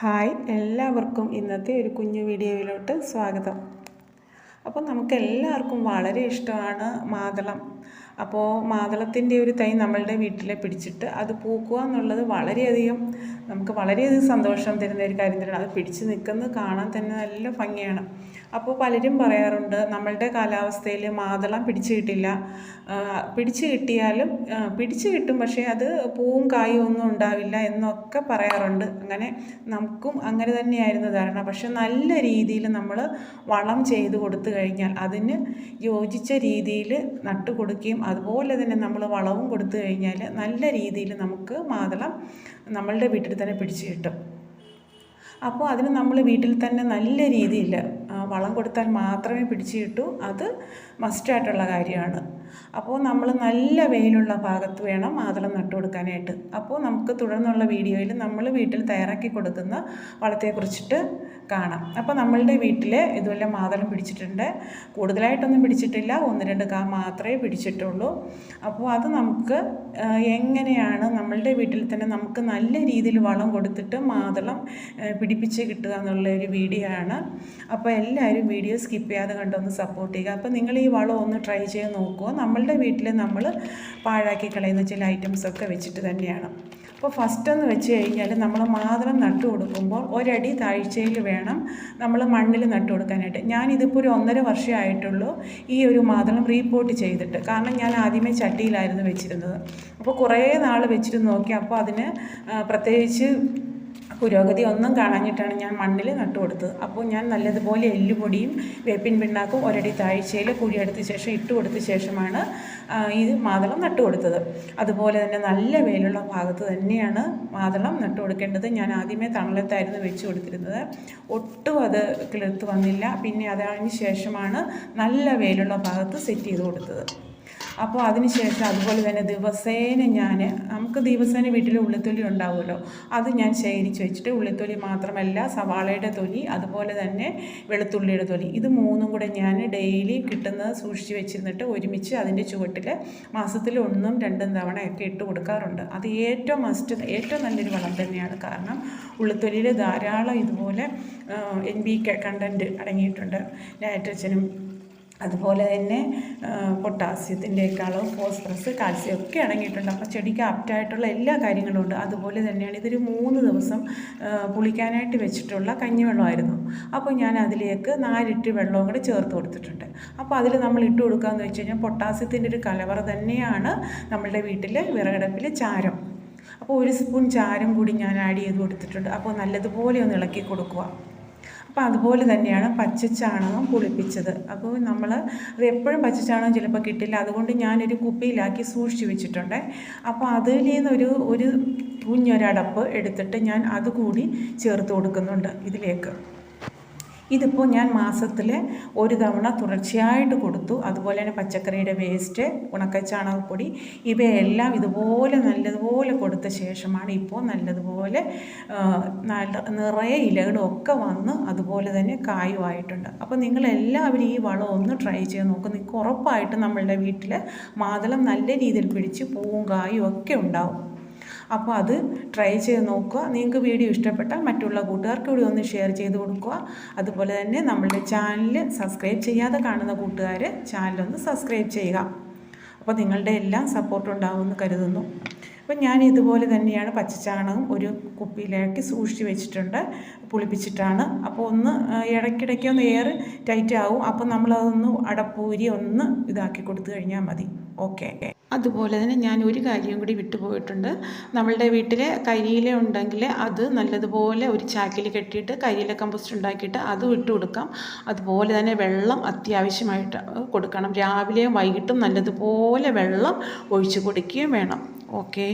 Hi എല്ലാവർക്കും ഇന്നത്തെ ഒരു കുഞ്ഞു വീഡിയോയിലോട്ട് സ്വാഗതം. അപ്പോൾ നമുക്ക് എല്ലാവർക്കും വളരെ ഇഷ്ടമാണ് മാതളം. അപ്പോൾ മാതളത്തിന്റെ ഒരു തൈ നമ്മളുടെ വീട്ടിലെ പിടിച്ചിട്ട് അത് പൂക്കുക എന്നുള്ളത് വളരെയധികം നമുക്ക് വളരെയധികം സന്തോഷം തരുന്ന ഒരു കാര്യം തന്നെയാണ്. അത് പിടിച്ച് നിൽക്കുന്നത് കാണാൻ തന്നെ നല്ല ഭംഗിയാണ്. അപ്പോൾ പലരും പറയാറുണ്ട് നമ്മളുടെ കാലാവസ്ഥയിൽ മാതളം പിടിച്ചു കിട്ടില്ല. പിടിച്ചു കിട്ടിയാലും പിടിച്ചു കിട്ടും പക്ഷേ അത് പൂവും കായും ഒന്നും ഉണ്ടാവില്ല എന്നൊക്കെ പറയാറുണ്ട്. അങ്ങനെ നമുക്കും അങ്ങനെ തന്നെയായിരുന്നു ധാരണ. പക്ഷെ നല്ല രീതിയിൽ നമ്മൾ വളം ചെയ്ത് കൊടുത്തു കഴിഞ്ഞാൽ അതിന് യോജിച്ച രീതിയിൽ നട്ടു കൊടുക്കുകയും അതുപോലെ തന്നെ നമ്മൾ വളവും കൊടുത്തു കഴിഞ്ഞാൽ നല്ല രീതിയിൽ നമുക്ക് മാതളം നമ്മളുടെ വീട്ടിൽ തന്നെ പിടിച്ചു കിട്ടും. അപ്പോൾ അതിന് നമ്മൾ വീട്ടിൽ തന്നെ നല്ല രീതിയിൽ വളം കൊടുത്താൽ മാത്രമേ പിടിച്ചു കിട്ടൂ. അത് മസ്റ്റായിട്ടുള്ള കാര്യമാണ്. അപ്പോൾ നമ്മൾ നല്ല വെയിലുള്ള ഭാഗത്ത് വേണം മാതളം നട്ടു കൊടുക്കാനായിട്ട്. അപ്പോൾ നമുക്ക് തുടർന്നുള്ള വീഡിയോയിൽ നമ്മൾ വീട്ടിൽ തയ്യാറാക്കി കൊടുക്കുന്ന വളത്തെക്കുറിച്ചിട്ട് കാണാം. അപ്പോൾ നമ്മളുടെ വീട്ടിൽ ഇതുപോലെ മാതളം പിടിച്ചിട്ടുണ്ട്. കൂടുതലായിട്ടൊന്നും പിടിച്ചിട്ടില്ല. ഒന്ന് രണ്ട് കാ മാത്രമേ പിടിച്ചിട്ടുള്ളൂ. അപ്പോൾ അത് നമുക്ക് എങ്ങനെയാണ് നമ്മളുടെ വീട്ടിൽ തന്നെ നമുക്ക് നല്ല രീതിയിൽ വളം കൊടുത്തിട്ട് മാതളം പിടിപ്പിച്ച് കിട്ടുക എന്നുള്ള ഒരു വീഡിയോ ആണ്. അപ്പോൾ എല്ലാവരും വീഡിയോ സ്കിപ്പ് ചെയ്യാതെ കണ്ടൊന്ന് സപ്പോർട്ട് ചെയ്യുക. അപ്പോൾ നിങ്ങൾ ഈ വളം ഒന്ന് ട്രൈ ചെയ്ത് നോക്കുക നമ്മളുടെ വീട്ടിൽ നമ്മൾ പാഴാക്കി കളയുന്ന ചില ഐറ്റംസൊക്കെ വെച്ചിട്ട് തന്നെയാണ്. അപ്പോൾ ഫസ്റ്റ് എന്ന് വെച്ച് കഴിഞ്ഞാൽ നമ്മൾ മാത്രം നട്ടു കൊടുക്കുമ്പോൾ ഒരടി താഴ്ചയിൽ വേണം നമ്മൾ മണ്ണിൽ നട്ടു കൊടുക്കാനായിട്ട്. ഞാനിതിപ്പോൾ ഒരു ഒന്നര വർഷമേ ആയിട്ടുള്ളൂ ഈ ഒരു മാതളം റീപോർട്ട് ചെയ്തിട്ട്. കാരണം ഞാൻ ആദ്യമേ ചട്ടിയിലായിരുന്നു വെച്ചിരുന്നത്. അപ്പോൾ കുറേ നാൾ വെച്ചിരുന്ന് നോക്കി അപ്പോൾ അതിന് പ്രത്യേകിച്ച് പുരോഗതി ഒന്നും കാണാഞ്ഞിട്ടാണ് ഞാൻ മണ്ണിൽ നട്ടു കൊടുത്തത്. അപ്പോൾ ഞാൻ നല്ലതുപോലെ എല്ലുപൊടിയും വേപ്പിൻ പിണ്ണാക്കും ഒരടി താഴ്ചയിൽ കുഴിയെടുത്ത ശേഷം ഇട്ട് കൊടുത്ത ശേഷമാണ് ഈ മാതളം നട്ടു കൊടുത്തത്. അതുപോലെ തന്നെ നല്ല വെയിലുള്ള ഭാഗത്ത് തന്നെയാണ് മാതളം നട്ടു കൊടുക്കേണ്ടത്. ഞാൻ ആദ്യമേ തണലത്തായിരുന്നു വെച്ച് കൊടുത്തിരുന്നത്. ഒട്ടും അത് കിളിർത്ത് വന്നില്ല. പിന്നെ അതിന് ശേഷമാണ് നല്ല വെയിലുള്ള ഭാഗത്ത് സെറ്റ് ചെയ്ത് കൊടുത്തത്. അപ്പോൾ അതിനുശേഷം അതുപോലെ തന്നെ ദിവസേന ഞാൻ നമുക്ക് ദിവസേന വീട്ടിൽ ഉള്ളിത്തൊലി ഉണ്ടാവുമല്ലോ അത് ഞാൻ ശേഖരിച്ച് വെച്ചിട്ട് ഉള്ളിത്തൊലി മാത്രമല്ല സവാളയുടെ തൊലി അതുപോലെ തന്നെ വെളുത്തുള്ളിയുടെ തൊലി. ഇത് മൂന്നും കൂടെ ഞാൻ ഡെയിലി കിട്ടുന്നത് സൂക്ഷിച്ച് വെച്ചിരുന്നിട്ട് ഒരുമിച്ച് അതിന്റെ ചുവട്ടിൽ മാസത്തിൽ ഒന്നും രണ്ടും തവണയൊക്കെ ഇട്ട് കൊടുക്കാറുണ്ട്. അത് ഏറ്റവും മസ്റ്റ് ഏറ്റവും നല്ലൊരു വളം തന്നെയാണ്. കാരണം ഉള്ളിത്തൊലിയിൽ ധാരാളം ഇതുപോലെ എൻ ബി കണ്ടന്റ് അടങ്ങിയിട്ടുണ്ട്. നൈട്രജനും അതുപോലെ തന്നെ പൊട്ടാസ്യത്തിന്റെയൊക്കെ അളവ് ഫോസ്ഫറസ് കാൽസ്യം ഒക്കെ അടങ്ങിയിട്ടുണ്ട്. അപ്പോൾ ചെടിക്ക് ആപ്റ്റായിട്ടുള്ള എല്ലാ കാര്യങ്ങളും ഉണ്ട്. അതുപോലെ തന്നെയാണ് ഇതൊരു മൂന്ന് ദിവസം പുളിക്കാനായിട്ട് വെച്ചിട്ടുള്ള കഞ്ഞിവെള്ളമായിരുന്നു. അപ്പോൾ ഞാൻ അതിലേക്ക് നാലിട്ട് വെള്ളവും കൂടെ ചേർത്ത് കൊടുത്തിട്ടുണ്ട്. അപ്പോൾ അതിൽ നമ്മൾ ഇട്ട് കൊടുക്കുകയെന്ന് വെച്ച് കഴിഞ്ഞാൽ പൊട്ടാസ്യത്തിന്റെ ഒരു കലവറ തന്നെയാണ് നമ്മളുടെ വീട്ടിലെ വിറകടപ്പിൽ ചാരം. അപ്പോൾ ഒരു സ്പൂൺ ചാരം കൂടി ഞാൻ ആഡ് ചെയ്ത് കൊടുത്തിട്ടുണ്ട്. അപ്പോൾ നല്ലതുപോലെ ഒന്ന് ഇളക്കി കൊടുക്കുക. അപ്പോൾ അതുപോലെ തന്നെയാണ് പച്ചച്ചാണകം പുളിപ്പിച്ചത്. അപ്പോൾ നമ്മൾ അത് എപ്പോഴും പച്ചച്ചാണകം ചിലപ്പോൾ കിട്ടില്ല. അതുകൊണ്ട് ഞാനൊരു കുപ്പിയിലാക്കി സൂക്ഷിച്ചു വെച്ചിട്ടുണ്ട്. അപ്പോൾ അതിൽ നിന്നൊരു ഒരു കുഞ്ഞൊരടപ്പ് എടുത്തിട്ട് ഞാൻ അതുകൂടി ചേർത്ത് കൊടുക്കുന്നുണ്ട് ഇതിലേക്ക്. ഇതിപ്പോൾ ഞാൻ മാസത്തിൽ ഒരു തവണ തുടർച്ചയായിട്ട് കൊടുത്തു. അതുപോലെ തന്നെ പച്ചക്കറിയുടെ വേസ്റ്റ് ഉണക്കച്ചാണകപ്പൊടി ഇവയെല്ലാം ഇതുപോലെ നല്ലതുപോലെ കൊടുത്ത ശേഷമാണ് ഇപ്പോൾ നല്ലതുപോലെ നല്ല നിറയെ ഇലകളും ഒക്കെ വന്ന് അതുപോലെ തന്നെ കായുമായിട്ടുണ്ട്. അപ്പോൾ നിങ്ങളെല്ലാവരും ഈ വളം ഒന്ന് ട്രൈ ചെയ്ത് നോക്കും. നിങ്ങൾക്ക് ഉറപ്പായിട്ടും നമ്മളുടെ വീട്ടിൽ മാതളം നല്ല രീതിയിൽ പിടിച്ച് പൂവും കായും ഒക്കെ ഉണ്ടാവും. അപ്പോൾ അത് ട്രൈ ചെയ്ത് നോക്കുക. നിങ്ങൾക്ക് വീഡിയോ ഇഷ്ടപ്പെട്ടാൽ മറ്റുള്ള കൂട്ടുകാർക്ക് കൂടി ഒന്ന് ഷെയർ ചെയ്ത് കൊടുക്കുക. അതുപോലെ തന്നെ നമ്മളുടെ ചാനൽ സബ്സ്ക്രൈബ് ചെയ്യാതെ കാണുന്ന കൂട്ടുകാർ ചാനലൊന്ന് സബ്സ്ക്രൈബ് ചെയ്യുക. അപ്പോൾ നിങ്ങളുടെ എല്ലാം സപ്പോർട്ട് ഉണ്ടാവുമെന്ന് കരുതുന്നു. അപ്പം ഞാൻ ഇതുപോലെ തന്നെയാണ് പച്ചച്ചാണകം ഒരു കുപ്പിയിലാക്കി സൂക്ഷിച്ച് വെച്ചിട്ടുണ്ട്. പുളിപ്പിച്ചിട്ടാണ്. അപ്പോൾ ഒന്ന് ഇടയ്ക്കിടയ്ക്ക് ഒന്ന് എയർ ടൈറ്റ് ആവും. അപ്പോൾ നമ്മളതൊന്ന് അടപ്പൂരി ഒന്ന് ഇതാക്കി കൊടുത്തു കഴിഞ്ഞാൽ മതി. ഓക്കെ അതുപോലെ തന്നെ ഞാൻ ഒരു കാര്യം കൂടി വിട്ടുപോയിട്ടുണ്ട്. നമ്മളുടെ വീട്ടിൽ കരിയില ഉണ്ടെങ്കിൽ അത് നല്ലതുപോലെ ഒരു ചാക്കിൽ കെട്ടിയിട്ട് കരിയില കമ്പോസ്റ്റ് ഉണ്ടാക്കിയിട്ട് അതും ഇട്ട് കൊടുക്കാം. അതുപോലെ തന്നെ വെള്ളം അത്യാവശ്യമായിട്ട് കൊടുക്കണം. രാവിലെയും വൈകിട്ടും നല്ലതുപോലെ വെള്ളം ഒഴിച്ചു കൊടുക്കുകയും വേണം. ഓക്കേ.